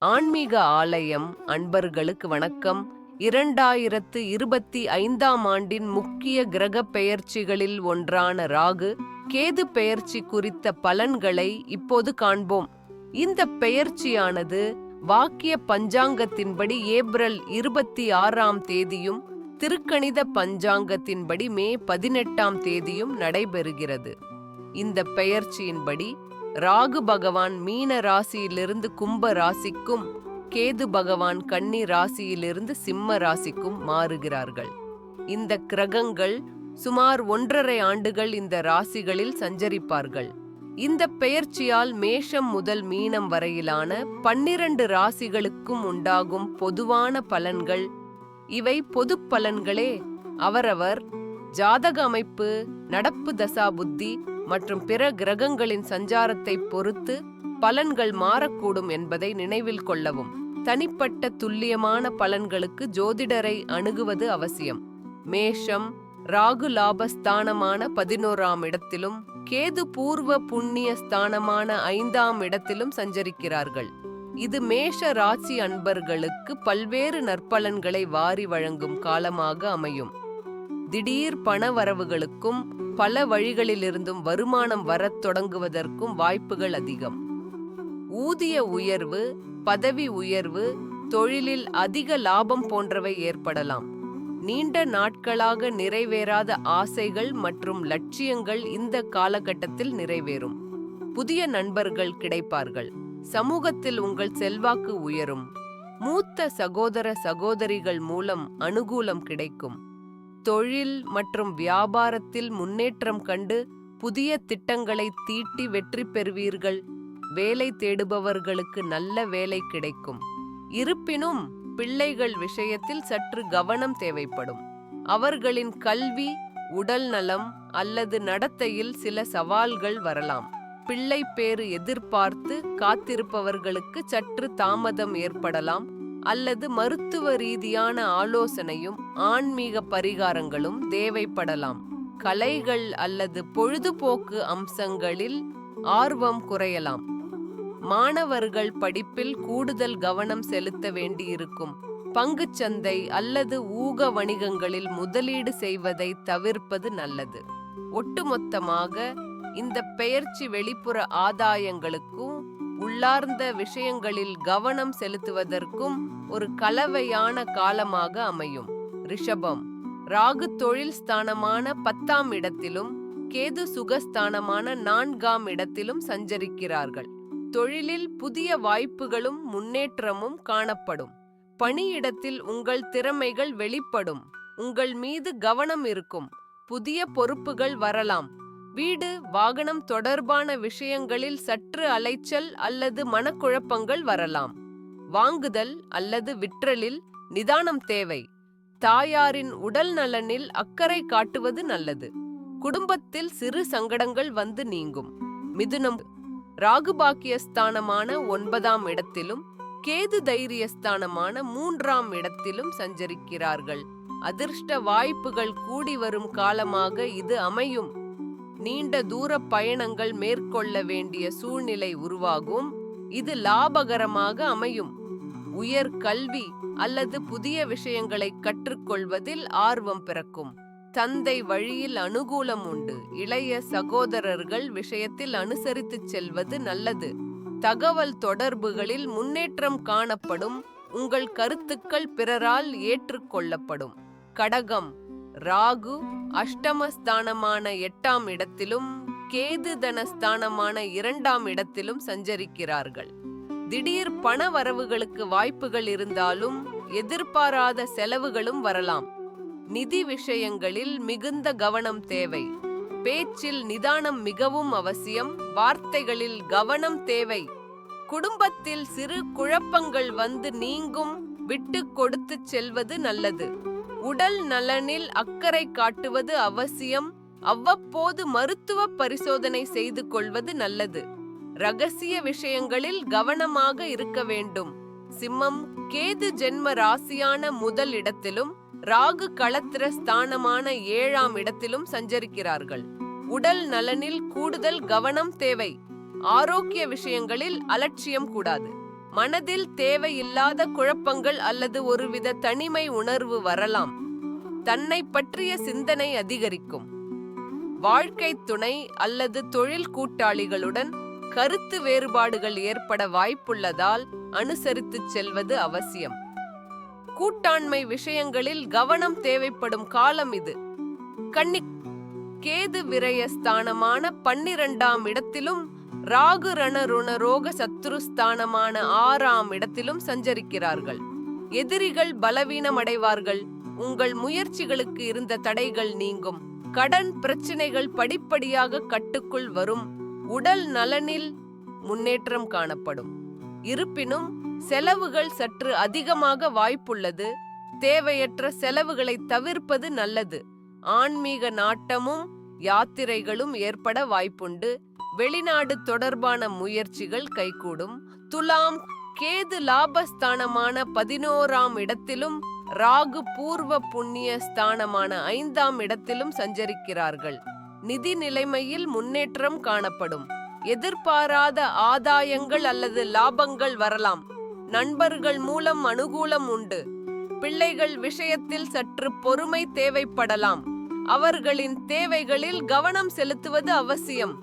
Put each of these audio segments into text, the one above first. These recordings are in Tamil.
ஆன்மீக ஆலயம் அன்பர்களுக்கு வணக்கம். இரண்டாயிரத்து இருபத்தி ஐந்தாம் ஆண்டின் முக்கிய கிரக பெயர்ச்சிகளில் ஒன்றான ராகு கேது பெயர்ச்சி குறித்த பலன்களை இப்போது காண்போம். இந்த பெயர்ச்சியானது வாக்கிய பஞ்சாங்கத்தின்படி ஏப்ரல் இருபத்தி ஆறாம் தேதியும் திருக்கணித பஞ்சாங்கத்தின்படி மே பதினெட்டாம் தேதியும் நடைபெறுகிறது. இந்த பெயர்ச்சியின்படி ராகு பகவான் மீன ராசியிலிருந்து கும்ப ராசிக்கும் கேது பகவான் கன்னி ராசியிலிருந்து சிம்ம ராசிக்கும் மாறுகிறார்கள். இந்த கிரகங்கள் சுமார் ஒன்றரை ஆண்டுகள் இந்த ராசிகளில் சஞ்சரிப்பார்கள். இந்த பெயர்ச்சியால் மேஷம் முதல் மீனம் வரையிலான பன்னிரண்டு ராசிகளுக்கும் உண்டாகும் பொதுவான பலன்கள் இவை பொது பலன்களே. அவரவர் ஜாதக அமைப்பு நடப்பு தசா புத்தி மற்றும் பிற கிரகங்களின் சஞ்சாரத்தை பொறுத்து பலன்கள் மாறக்கூடும் என்பதை நினைவில் கொள்ளவும். தனிப்பட்ட துல்லியமான பலன்களுக்கு ஜோதிடரை அணுகுவது அவசியம். மேஷம் ராகு லாபஸ்தானமான பதினோராம் இடத்திலும் கேது பூர்வ புண்ணிய ஸ்தானமான ஐந்தாம் இடத்திலும் சஞ்சரிக்கிறார்கள். இது மேஷ ராசி அன்பர்களுக்கு பல்வேறு நற்பலன்களை வாரி வழங்கும் காலமாக அமையும். திடீர் பண வரவுகளுக்கும் பல வழிகளிலிருந்தும் வருமானம் வரத் தொடங்குவதற்கும் வாய்ப்புகள் அதிகம். ஊதிய உயர்வு பதவி உயர்வு தொழிலில் அதிக லாபம் போன்றவை ஏற்படலாம். நீண்ட நாட்களாக நிறைவேறாத ஆசைகள் மற்றும் லட்சியங்கள் இந்த காலகட்டத்தில் நிறைவேறும். புதிய நண்பர்கள் கிடைப்பார்கள். சமூகத்தில் உங்கள் செல்வாக்கு உயரும். மூத்த சகோதர சகோதரிகள் மூலம் அனுகூலம் கிடைக்கும். தொழில் மற்றும் வியாபாரத்தில் முன்னேற்றம் கண்டு புதிய திட்டங்களை தீட்டி வெற்றி பெறுவீர்கள். வேலை தேடுபவர்களுக்கு நல்ல வேலை கிடைக்கும். இருப்பினும் பிள்ளைகள் விஷயத்தில் சற்று கவனம் தேவைப்படும். அவர்களின் கல்வி உடல் நலம் அல்லது நடத்தையில் சில சவால்கள் வரலாம். பிள்ளை பேறு எதிர்பார்த்து காத்திருப்பவர்களுக்கு சற்று தாமதம் ஏற்படலாம். அல்லது மருத்துவ ரீதியான ஆலோசனையும் ஆன்மீக பரிகாரங்களும் தேவைப்படலாம். கலைகள் அல்லது பொழுதுபோக்கு அம்சங்களில் ஆர்வம் குறையலாம். மாணவர்கள் படிப்பில் கூடுதல் கவனம் செலுத்த வேண்டியிருக்கும். பங்குச்சந்தை அல்லது ஊக வணிகங்களில் முதலீடு செய்வதை தவிர்ப்பது நல்லது. ஒட்டுமொத்தமாக இந்த பெயர்ச்சி வெளிப்புற ஆதாயங்களுக்கும் உள்ளார்ந்த விஷயங்களில் கவனம் செலுத்துவதற்கும் ஒரு கலவையான காலமாக அமையும். ரிஷபம். ராகு தொழில் ஸ்தானமான பத்தாம் இடத்திலும் கேது சுகஸ்தானமான நான்காம் இடத்திலும் சஞ்சரிக்கிறார்கள். தொழிலில் புதிய வாய்ப்புகளும் முன்னேற்றமும் காணப்படும். பணியிடத்தில் உங்கள் திறமைகள் வெளிப்படும். உங்கள் மீது கவனம் இருக்கும். புதிய பொறுப்புகள் வரலாம். வீடு வாகனம் தொடர்பான விஷயங்களில் சற்று அலைச்சல் அல்லது மனக்குழப்பங்கள் வரலாம். வாங்குதல் அல்லது விற்றலில் நிதானம் தேவை. தாயாரின் உடல் நலனில் அக்கறை காட்டுவது நல்லது. குடும்பத்தில் சிறு சங்கடங்கள் வந்து நீங்கும். மிதுனம் ராகுபாக்கியஸ்தானமான ஒன்பதாம் இடத்திலும் கேது தைரியஸ்தானமான மூன்றாம் இடத்திலும் சஞ்சரிக்கிறார்கள். அதிர்ஷ்ட வாய்ப்புகள் கூடி வரும் காலமாக இது அமையும். நீண்ட தூர பயணங்கள் மேற்கொள்ள வேண்டிய சூழ்நிலை உருவாகும். இது லாபகரமாக அமையும். உயர் கல்வி அல்லது புதிய விஷயங்களை கற்றுக்கொள்வதில் ஆர்வம் பிறக்கும். தந்தை வழியில் அனுகூலம் உண்டு. இளைய சகோதரர்கள் விஷயத்தில் அனுசரித்துச் செல்வது நல்லது. தகவல் தொடர்புகளில் முன்னேற்றம் காணப்படும். உங்கள் கருத்துக்கள் பிறரால் ஏற்றுக்கொள்ளப்படும். கடகம் ராகு அஷ்டமஸ்தானமான எட்டாம் இடத்திலும் கேது தனஸ்தானமான இரண்டாம் இடத்திலும் சஞ்சரிக்கிறார்கள். திடீர் பண வரவுகளுக்கு வாய்ப்புகள் இருந்தாலும் எதிர்பாராத செலவுகளும் வரலாம். நிதி விஷயங்களில் மிகுந்த கவனம் தேவை. பேச்சில் நிதானம் மிகவும் அவசியம். வார்த்தைகளில் கவனம் தேவை. குடும்பத்தில் சிறு குழப்பங்கள் வந்து நீங்கும் விட்டு கொடுத்து செல்வது நல்லது. உடல் நலனில் அக்கறை காட்டுவது அவசியம். அவ்வப்போது மருத்துவ பரிசோதனை செய்து கொள்வது நல்லது. ரகசிய விஷயங்களில் கவனமாக இருக்க வேண்டும். சிம்மம் கேது ஜென்ம ராசியான முதல் இடத்திலும் ராகு களத்திர ஸ்தானமான ஏழாம் இடத்திலும் சஞ்சரிக்கிறார்கள். உடல் நலனில் கூடுதல் கவனம் தேவை. ஆரோக்கிய விஷயங்களில் அலட்சியம் கூடாது. மனதில் தேவையில்லாத குழப்பங்கள் அல்லது ஒருவித தனிமை உணர்வு வரலாம். தன்னை பற்றிய சிந்தனை அதிகரிக்கும். வாழ்க்கை துணை அல்லது தொழில் கூட்டாளிகளுடன் கருத்து வேறுபாடுகள் ஏற்பட வாய்ப்புள்ளதால் அனுசரித்துச் செல்வது அவசியம். கூட்டாண்மை விஷயங்களில் கவனம் தேவைப்படும் காலம் இது. கன்னி கேது விரயஸ்தானமான பன்னிரண்டாம் இடத்திலும் ராகு ரணருண ரோக சத்ருஸ்தானமான ஆறாம் இடத்திலும் சஞ்சரிக்கிறார்கள். எதிரிகள் பலவீனமடைவார்கள். உங்கள் முயற்சிகளுக்கு இருந்த தடைகள் நீங்கும். கடன் பிரச்சனைகள் படிப்படியாக கட்டுக்குள் வரும். உடல் நலனில் முன்னேற்றம் காணப்படும். இருப்பினும் செலவுகள் சற்று அதிகமாக வாய்ப்புள்ளது. தேவையற்ற செலவுகளை தவிர்ப்பது நல்லது. ஆன்மீக நாட்டமும் யாத்திரைகளும் ஏற்பட வாய்ப்புண்டு. வெளிநாடு தொடர்பான முயற்சிகள் கைகூடும். துலாம் கேது லாபஸ்தானமான பதினோராம் இடத்திலும் ராகு பூர்வ புண்ணிய ஸ்தானமான ஐந்தாம் இடத்திலும் சஞ்சரிக்கிறார்கள். நிதி நிலைமையில் முன்னேற்றம் காணப்படும். எதிர்பாராத ஆதாயங்கள் அல்லது லாபங்கள் வரலாம். நண்பர்கள் மூலம் அனுகூலம் உண்டு. பிள்ளைகள் விஷயத்தில் சற்று பொறுமை தேவைப்படலாம். அவர்களின் தேவைகளில் கவனம் செலுத்துவது அவசியம்.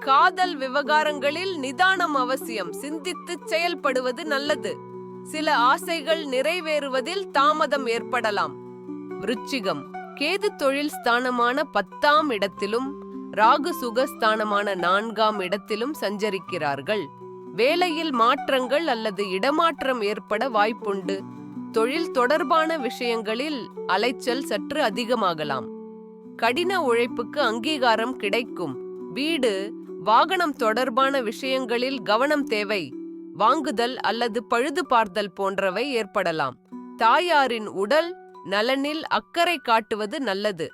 காதல் விவகாரங்களில் நிதானம் அவசியம். சிந்தித்து செயல்படுவது நல்லது. சில ஆசைகள் நிறைவேறுவதில் தாமதம் ஏற்படலாம். விருச்சிகம். கேது தொழில் ஸ்தானமான பத்தாம் இடத்திலும் ராகு சுகஸ்தானமான நான்காம் இடத்திலும் சஞ்சரிக்கிறார்கள். வேலையில் மாற்றங்கள் அல்லது இடமாற்றம் ஏற்பட வாய்ப்புண்டு. தொழில் தொடர்பான விஷயங்களில் அலைச்சல் சற்று அதிகமாகலாம். கடின உழைப்புக்கு அங்கீகாரம் கிடைக்கும். வீடு வாகனம் தொடர்பான விஷயங்களில் கவனம் தேவை. வாங்குதல் அல்லது பழுது பார்த்தல் போன்றவை ஏற்படலாம். தாயாரின் உடல் நலனில் அக்கறை காட்டுவது நல்லது.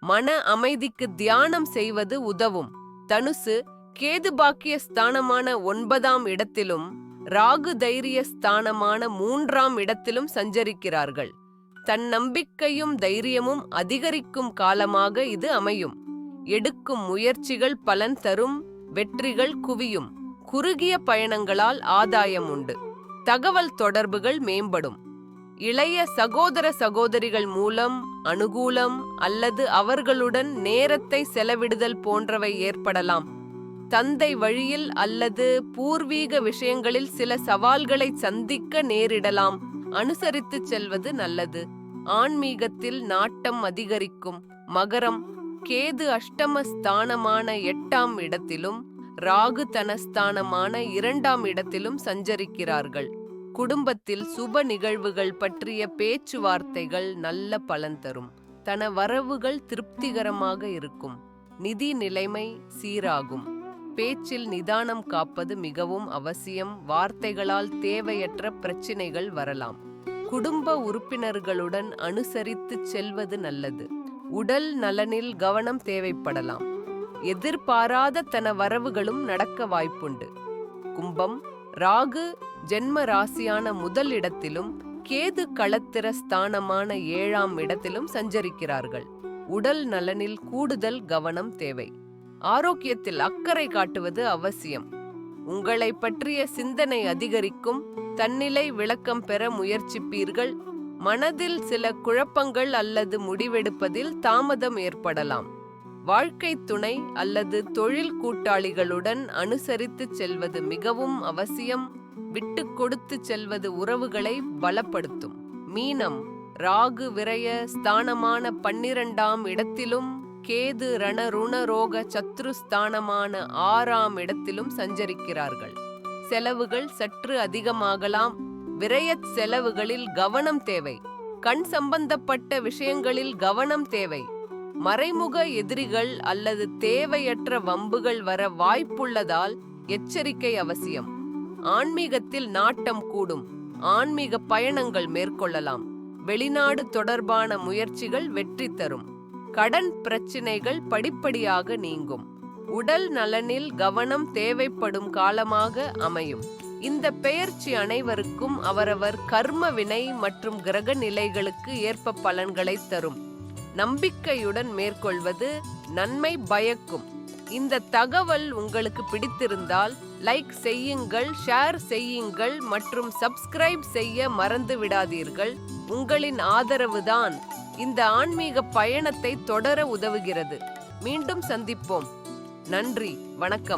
மன அமைதிக்கு தியானம் செய்வது உதவும். தனுசு கேது பாக்கிய ஸ்தானமான ஒன்பதாம் இடத்திலும் ராகு தைரிய ஸ்தானமான மூன்றாம் இடத்திலும் சஞ்சரிக்கிறார்கள். தன் நம்பிக்கையும் தைரியமும் அதிகரிக்கும் காலமாக இது அமையும். எடுக்கும் முயற்சிகள் பலன் தரும் வெற்றிகள் குவியும். குறுகிய பயணங்களால் ஆதாயம் உண்டு. தகவல் தொடர்புகள் மேம்படும். இளைய சகோதர சகோதரிகள் மூலம் அனுகூலம் அல்லது அவர்களுடன் நேரத்தை செலவிடுதல் போன்றவை ஏற்படலாம். தந்தை வழியில் அல்லது பூர்வீக விஷயங்களில் சில சவால்களை சந்திக்க நேரிடலாம். அனுசரித்து செல்வது நல்லது. ஆன்மீகத்தில் நாட்டம் அதிகரிக்கும். மகரம் கேது அஷ்டம ஸ்தானமான எட்டாம் இடத்திலும் ராகு தனஸ்தானமான இரண்டாம் இடத்திலும் சஞ்சரிக்கிறார்கள். குடும்பத்தில் சுப நிகழ்வுகள் பற்றிய பேச்சுவார்த்தைகள் நல்ல பலன் தரும். தன வரவுகள் திருப்திகரமாக இருக்கும். நிதி நிலைமை சீராகும். பேச்சில் நிதானம் காப்பது மிகவும் அவசியம். வார்த்தைகளால் தேவையற்ற பிரச்சினைகள் வரலாம். குடும்ப உறுப்பினர்களுடன் அனுசரித்து செல்வது நல்லது. உடல் நலனில் கவனம் தேவைப்படலாம். எதிர்பாராத தன வரவுகளும் நடக்க வாய்ப்புண்டு. கும்பம் ராகு ஜென்ம ராசியான முதல் இடத்திலும் கேது களத்திர ஸ்தானமான ஏழாம் இடத்திலும் சஞ்சரிக்கிறார்கள். உடல் நலனில் கூடுதல் கவனம் தேவை. ஆரோக்கியத்தில் அக்கறை காட்டுவது அவசியம். உங்களை பற்றிய சிந்தனை அதிகரிக்கும் தன்னிலை விளக்கம் பெற முயற்சிப்பீர்கள். மனதில் சில குழப்பங்கள் அல்லது முடிவெடுப்பதில் தாமதம் ஏற்படலாம். வாழ்க்கை துணை அல்லது தொழில் கூட்டாளிகளுடன் அனுசரித்து செல்வது மிகவும் அவசியம். விட்டு கொடுத்து செல்வது உறவுகளை பலப்படுத்தும் மீனம் ராகு விரய ஸ்தானமான பன்னிரண்டாம் இடத்திலும் கேது ரணருண ரோக சத்ருஸ்தானமான ஆறாம் இடத்திலும் சஞ்சரிக்கிறார்கள். செலவுகள் சற்று அதிகமாகலாம். விரயச் செலவுகளில் கவனம் தேவை. கண் சம்பந்தப்பட்ட விஷயங்களில் கவனம் தேவை. மறைமுக எதிரிகள் அல்லது தேவையற்ற வம்புகள் வர வாய்ப்புள்ளதால் எச்சரிக்கை அவசியம். ஆன்மீகத்தில் நாட்டம் கூடும். ஆன்மீக பயணங்கள் மேற்கொள்ளலாம். வெளிநாடு தொடர்பான முயற்சிகள் வெற்றி தரும். கடன் பிரச்சினைகள் படிப்படியாக நீங்கும். உடல் நலனில் கவனம் தேவைப்படும் காலமாக அமையும். இந்த பெயர்ச்சி அனைவருக்கும் அவரவர் கர்ம வினை மற்றும் கிரக நிலைகளுக்கு ஏற்ப பலன்களை தரும். நம்பிக்கையுடன் மேற்கொள்வது நன்மை பயக்கும். இந்த தகவல் உங்களுக்கு பிடித்திருந்தால் லைக் செய்யுங்கள் ஷேர் செய்யுங்கள் மற்றும் சப்ஸ்கிரைப் செய்ய மறந்து விடாதீர்கள். உங்களின் ஆதரவுதான் இந்த ஆன்மீக பயணத்தை தொடர உதவுகிறது. மீண்டும் சந்திப்போம். நன்றி வணக்கம்.